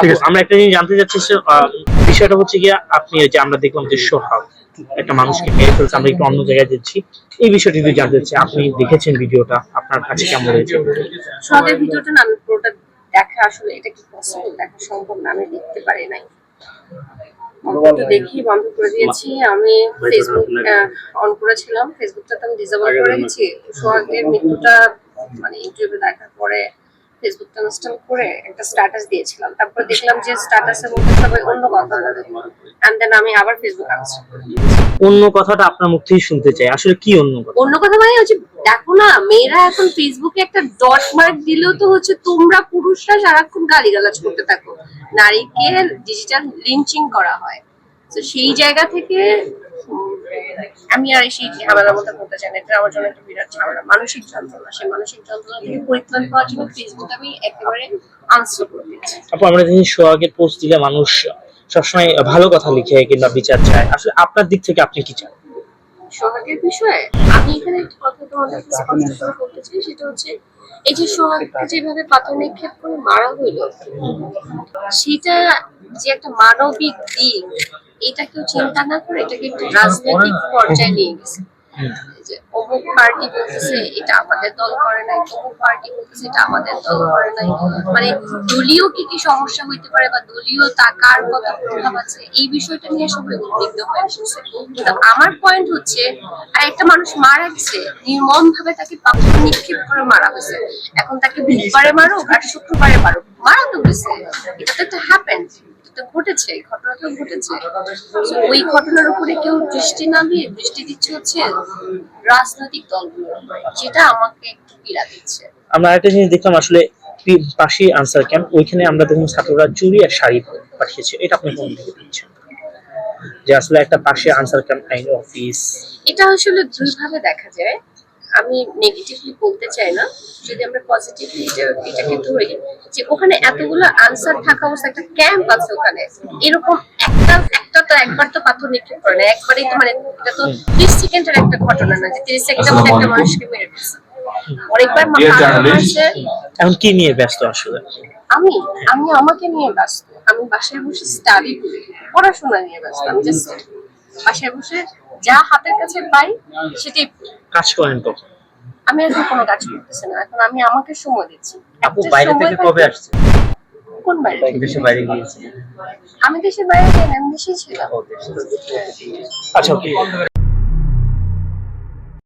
ঠিক আছে। আমরা একটা জিনিস জানতে চাচ্ছি বিষয়টা হচ্ছে গিয়ে আপনি ওই যে আমরা দেখলাম যে সোহাগ একটা মানুষকে মেরে ফেলছে আমরা একটু অন্য জায়গায় যাচ্ছি। এই বিষয়টি যদি জানতে চাচ্ছি আপনি দেখেছেন ভিডিওটা? আপনার কাছে কেমন হয়েছে? সবের ভিডিওটা না আমি পুরোটা দেখা আসলে এটা কি পসিবল দেখা সম্ভব না আমি দেখতে পারি নাই। দেখি বন্ধ করে দিয়েছি। আমি ফেসবুক অন করেছিলাম। ফেসবুকটা তো আমি ডিসেবল করে গেছি সোহাগের মৃত্যুটা মানে ইউটিউবে দেখার পরে ফেসবুকটা ইনস্টল করে একটা স্ট্যাটাস দিয়েছিলাম। তারপর দেখলাম যে স্ট্যাটাসের মধ্যে সবাই অন্য কথা বলে। এন্ড দেন আমি আবার ফেসবুক আনস্টল করে অন্য কথাটা আপনার মুখ থেকেই শুনতে চাই। আসলে কি অন্য কথা? অন্য কথা মানে হচ্ছে দেখো না মেয়েরা এখন ফেসবুকে একটা ডট মার্ক দিলেও তো হচ্ছে তোমরা পুরুষরা সারাক্ষণ গালিগালাজ করতে থাকো। নারীকে ডিজিটাল লিঞ্চিং করা হয়। তো সেই জায়গা থেকে আমি আর সেই ঝামেলার মধ্যে পড়তে চাই না এটা আমার জন্য একটা বিরাট ঝামেলা। মানসিক যন্ত্রণা সেই মানসিক যন্ত্রণা থেকে পরিত্রাণ পাওয়ার জন্য ফেসবুক আমি একেবারে আনসার করে দিচ্ছি। আপু আমরা জানি সোহাগের পোস্ট দিলে মানুষ সবসময় ভালো কথা লিখে কিংবা বিচার চায়। আসলে আপনার দিক থেকে আপনি কি চান? সোহাগের বিষয়ে আমি এখানে একটা কথা তোমাদের স্পষ্ট চাই সেটা হচ্ছে এই যে সোহাগকে যেভাবে পাথর নিক্ষেপ করে মারা হইল সেটা যে একটা মানবিক দিক এটা কেউ চিন্তা না করে এটাকে একটু রাজনৈতিক পর্যায়ে নিয়ে গেছে। যে অমুক পার্টি বলতেছে এটা আমাদের দল করে নাই। অমুক পার্টি বলতেছে এটা আমাদের দল করে নাই। মানে দলীয় কি কি সমস্যা হইতে পারে বা দলীয় টাকার কত প্রভাব আছে এই বিষয়টা নিয়ে সবাই উদ্বিগ্ন হয়ে এসেছে কিন্তু আমার পয়েন্ট হচ্ছে আর একটা মানুষ মারা গেছে নির্মম ভাবে তাকে পাথর নিক্ষেপ করে মারা হয়েছে এখন তাকে বুধবারে মারুক আর শুক্রবারে মারুক। মারা তো গেছে। এটা তো একটা হ্যাপেন তো ঘটেছে এই ঘটনাটা ঘটেছে। ওই ঘটনার উপরে কেউ দৃষ্টি না দিয়ে দৃষ্টি দিচ্ছে হচ্ছে রাজনৈতিক দলগুলো যেটা আমাকে একটু পীড়া দিচ্ছে। আমরা একটা জিনিস দেখলাম আসলে পাশে আনসার ক্যাম্প ওইখানে আমরা দেখুন ছাত্ররা চুরি আর শাড়ি পাঠিয়েছে। এটা আপনি কোন দিকে দিচ্ছেন যে আসলে একটা পাশে আনসার ক্যাম্প আইন অফিস। এটা আসলে দুইভাবে দেখা যায়। আমি নেগেটিভলি বলতে চাই না। যদি আমরা পজিটিভলি এটা এটাকে ধরি যে ওখানে এতগুলো আনসার থাকা অবস্থা একটা ক্যাম্প আছে ওখানে। এরকম একটা একটা তো একবার তো পাথর নিক্ষেপ করে না একবারই তো মানে এটা তো ত্রিশ সেকেন্ডের একটা ঘটনা না যে ত্রিশ সেকেন্ডের মধ্যে একটা মানুষকে মেরে ফেলছে। অনেকবার এখন কি নিয়ে ব্যস্ত আসলে? আমি আমি আমাকে নিয়ে ব্যস্ত। আমি বাসায় বসে স্টাডি করি। পড়াশোনা নিয়ে ব্যস্ত। আমি জাস্ট বাসায় বসে যা হাতের কাছে পাই সেটাই কাজ করেন কখন? আমি এখন কোনো কাজ করতেছি না। এখন আমি আমাকে সময় দিচ্ছি। আপু বাইরে থেকে কবে আসছে? কোন বাইরে দেশের বাইরে গিয়েছে আমি দেশের বাইরে গিয়ে আমি দেশেই ছিলাম। আচ্ছা ওকে।